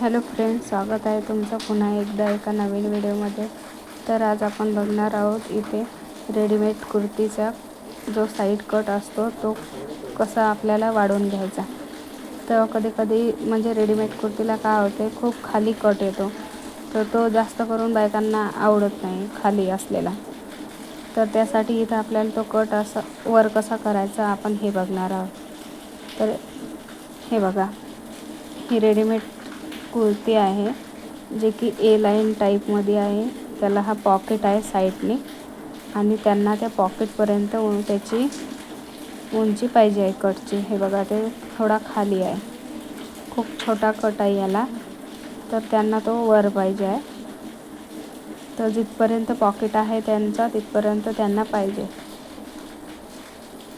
Hello friends स्वागत आहे तुमचं पुन्हा एकदा एका नवीन व्हिडिओमध्ये. तर आज आपण बघणार आहोत इथे रेडीमेड कुर्तीचा जो साईड कट असतो तो कसा आपल्याला वाढवून घ्यायचा. तर कधी कधी म्हणजे रेडीमेड कुर्तीला काय होते खूप खाली कट येतो. तर तो जास्त करून बायकांना आवडत नाही खाली असलेला. तर त्यासाठी इथं आपल्याला तो कट असा वर कसा करायचा आपण हे बघणार आहोत. तर हे बघा ही रेडीमेड कुर्ती आहे जे की ए लाईन टाईपमध्ये आहे. त्याला हा पॉकेट आहे साईडने आणि त्यांना त्या पॉकेटपर्यंत त्याची उंची पाहिजे आहे कटची हे बघा ते थोडा खाली आहे. खूप छोटा कट आहे याला. तर त्यांना तो वर पाहिजे आहे. तर जिथपर्यंत पॉकेट आहे त्यांचा तिथपर्यंत त्यांना पाहिजे.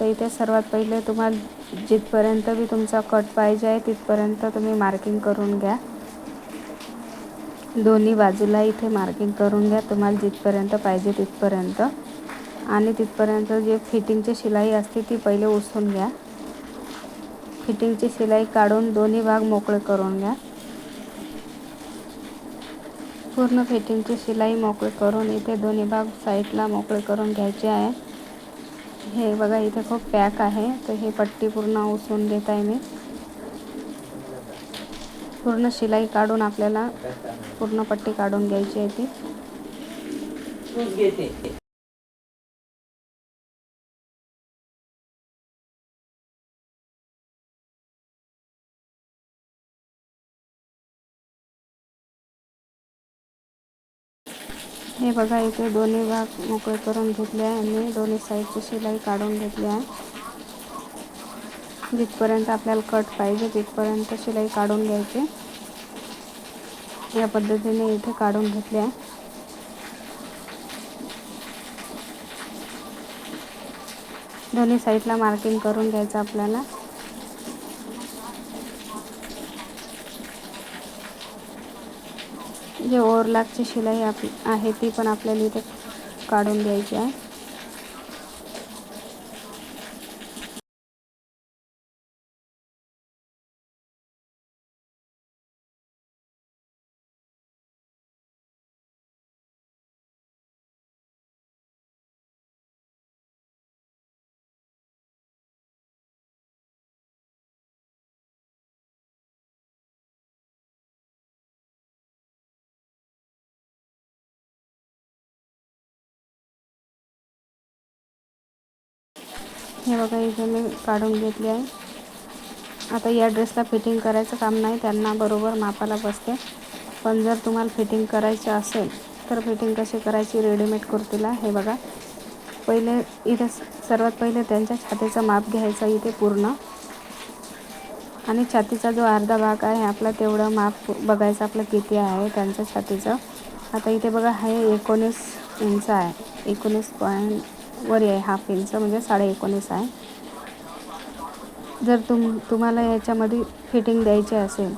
तर इथे सर्वात पहिले तुम्हाला जिथपर्यंत बी तुमचा कट पाहिजे आहे तिथपर्यंत तुम्ही मार्किंग करून घ्या. दोन्ही बाजूला इथे मार्किंग करून घ्या. तुम्हाला जिथपर्यंत पाहिजे तिथपर्यंत. आणि तिथपर्यंत जे फिटिंगची शिलाई असते ती पहिले उसून घ्या. फिटिंगची शिलाई काढून दोन्ही भाग मोकळे करून घ्या. पूर्ण फिटिंगची शिलाई मोकळे करून इथे दोन्ही भाग साईडला मोकळे करून घ्यायचे आहे. हे बघा इथे खूप पॅक आहे. तर ही पट्टी पूर्ण उसून घेत आहे मी. पूर्ण शिलाई काढून आपल्याला पूर्ण पट्टी काढून घ्यायची आहे ती. हे बघा इथे दोन्ही भाग मोकळे करून घेतले आहे. आणि दोन्ही साईडची शिलाई काढून घेतली आहे. जिथपर्यंत आपल्याला कट पाहिजे तिथपर्यंत शिलाई काढून घ्यायची. या पद्धतीने इथे काढून घेतले आहे. दोन्ही साईडला मार्किंग करून घ्यायचं आपल्याला. जे ओव्हरलॅकची शिलाई आप आहे ती पण आपल्याला इथे काढून घ्यायची आहे. हे बघा इथे मी काढून घेतली आहे. आता या ड्रेसला फिटिंग करायचं काम नाही त्यांना बरोबर मापाला बसते. पण जर तुम्हाला फिटिंग करायचं असेल तर फिटिंग कशी करायची रेडीमेड कुर्तीला? हे बघा. पहिले इथे सर्वात पहिले त्यांच्या छातीचं माप घ्यायचं इथे पूर्ण. आणि छातीचा जो अर्धा भाग आहे आपला तेवढं माप बघायचं आपलं किती आहे त्यांच्या छातीचं. आता इथे बघा हे एकोणीस इंच आहे. एकोणीस पॉईंट वरी आहे हाफ इंच म्हणजे साडे एकोणीस आहे. जर तुम तुम्हाला याच्यामध्ये फिटिंग द्यायची असेल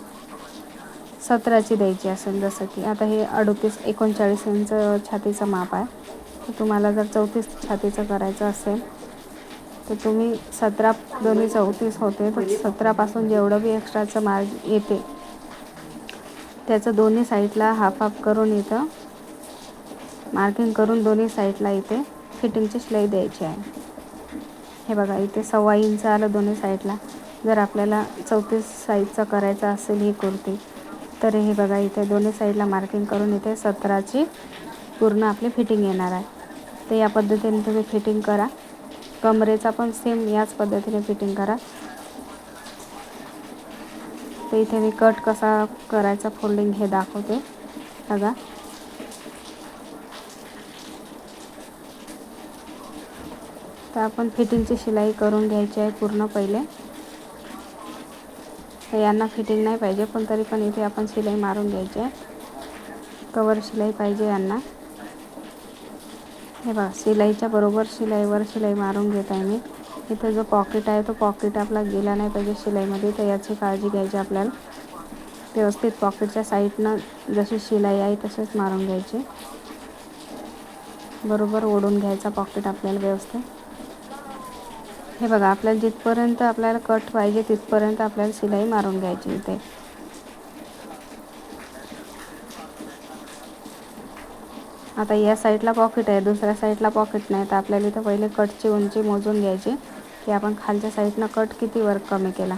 सतराची द्यायची असेल जसं की आता हे अडतीस एकोणचाळीस इंच छातीचं माप आहे. तर तुम्हाला जर चौतीस छातीचं करायचं असेल तर तुम्ही सतरा दोन्ही चौतीस होते तर सतरापासून जेवढं बी एक्स्ट्राचं मार्ग येते त्याचं दोन्ही साईडला हाफ हाफ करून इथं मार्किंग करून दोन्ही साईडला इथे फिटिंगची शिलाई द्यायची आहे. हे बघा इथे सव्वा इंच आलं दोन्ही साईडला. जर आपल्याला चौतीस साईजचं करायचं असेल ही कुर्ती तर हे बघा इथे दोन्ही साईडला मार्किंग करून इथे सतराची पूर्ण आपली फिटिंग येणार आहे. तर या पद्धतीने तुम्ही फिटिंग करा. कमरेचा पण सेम याच पद्धतीने फिटिंग करा. तर इथे मी कट कसा करायचा फोल्डिंग हे दाखवते. बघा. तर आपण फिटिंगची शिलाई करून घ्यायची आहे पूर्ण पहिले. तर यांना फिटिंग नाही पाहिजे पण तरी पण इथे आपण शिलाई मारून घ्यायची आहे. कवर शिलाई पाहिजे यांना. हे बघा शिलाईच्या बरोबर शिलाईवर शिलाई मारून घेत आहे मी. इथं जो पॉकेट आहे तो पॉकेट आपला गेला नाही पाहिजे शिलाईमध्ये तर याची काळजी घ्यायची आपल्याला. व्यवस्थित पॉकेटच्या साईडनं जशी शिलाई आहे तसेच मारून घ्यायची. बरोबर ओढून घ्यायचा पॉकेट आपल्याला व्यवस्थित. हे बघा आपल्याला जिथपर्यंत आपल्याला कट पाहिजे तिथपर्यंत आपल्याला शिलाई मारून घ्यायची इथे. आता या साईडला पॉकेट आहे दुसऱ्या साईडला पॉकेट नाही. तर आपल्याला इथं पहिले कटची उंची मोजून घ्यायची की आपण खालच्या साईडनं कट किती वर कमी केला.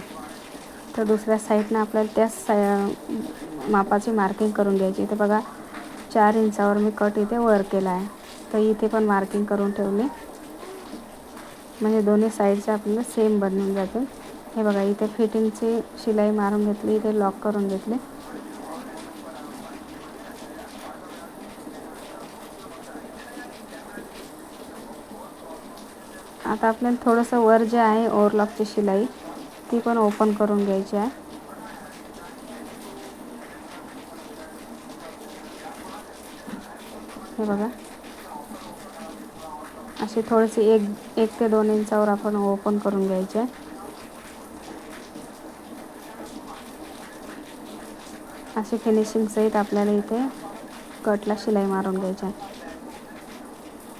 तर दुसऱ्या साईडनं आपल्याला त्याच साय मापाची मार्किंग करून घ्यायची. इथे बघा चार इंचावर मी कट इथे वर केला आहे. तर इथे पण मार्किंग करून ठेवली. म्हणजे दोन्ही साईडचे आपल्याला सेम बनवून जाते. हे बघा इथे फिटिंगची शिलाई मारून घेतली इथे लॉक करून घेतले. आता आपल्याला थोडंसं वर जे आहे ओव्हरलॉकची शिलाई ती पण ओपन करून घ्यायची आहे. हे बघा. अशी थोडेसे एक एक ते दोन इंचावर आपण ओपन करून घ्यायचे. असे फिनिशिंग सहित आपल्याला इथे कटला शिलाई मारून घ्यायची आहे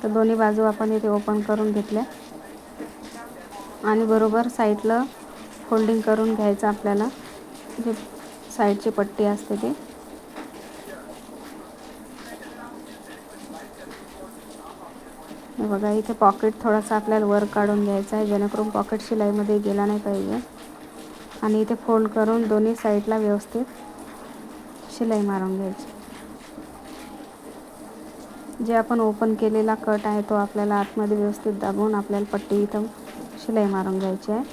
तर दोन्ही बाजू आपण इथे ओपन करून घेतल्या. आणि बरोबर साईडला फोल्डिंग करून घ्यायचं आपल्याला. जे साईडची पट्टी असते ती. हे बघा इथे पॉकेट थोडासा आपल्याला वर काढून घ्यायचा आहे. जेणेकरून पॉकेट शिलाईमध्ये गेला नाही पाहिजे. आणि इथे फोल्ड करून दोन्ही साईडला व्यवस्थित शिलाई मारून घ्यायची. जे आपण ओपन केलेला कट आहे तो आपल्याला आतमध्ये व्यवस्थित दाबून आपल्याला पट्टी इथं शिलाई मारून घ्यायची आहे.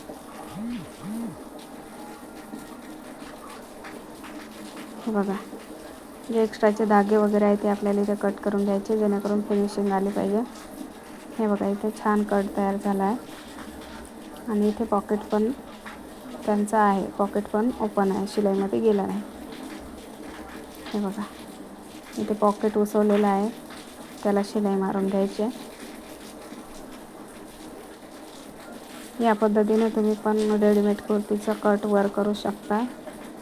बघा जे एक्स्ट्राचे धागे वगैरे आहे ते आपल्याला इथे कट करून घ्यायचे जेणेकरून फिनिशिंग आली पाहिजे. हे बघा इथे छान कट तयार झाला आहे. आणि इथे पॉकेट पण त्यांचा आहे. पॉकेट पण ओपन आहे. शिलाईमध्ये गेला नाही. हे बघा. इथे पॉकेट उसवलेलं आहे. त्याला शिलाई मारून घ्यायची आहे. या पद्धतीने तुम्ही पण रेडीमेड कुर्तीचा कट वर करू शकता.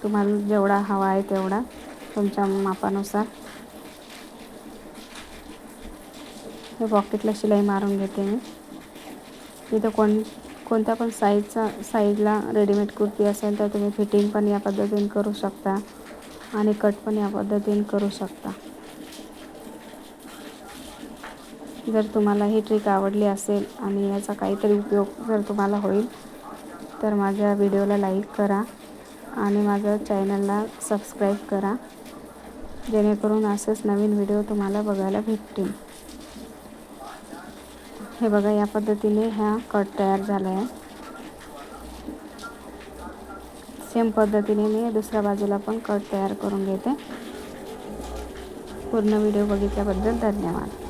तुम्हाला जेवढा हवा आहे तेवढा तुमच्या मापानुसार. हे पॉकेटला शिलाई मारून घेते मी. इथं कोण कोणत्या पण साईजचा साईजला रेडीमेड कुर्ती असेल तर तुम्ही फिटिंग पण या पद्धतीने करू शकता आणि कट पण या पद्धतीने करू शकता. जर तुम्हाला ही ट्रिक आवडली असेल आणि याचा काहीतरी उपयोग जर तुम्हाला होईल तर माझ्या व्हिडिओला लाईक करा आणि माझ्या चॅनलला सबस्क्राईब करा. जेणेकरून असेच नवीन व्हिडिओ तुम्हाला बघायला भेटतील. हे बघा या पद्धतीने ह्या कट तयार झाला आहे सेम पद्धतीने मी दुसऱ्या बाजूला पण कट तयार करून घेते. पूर्ण व्हिडिओ बघितल्याबद्दल धन्यवाद.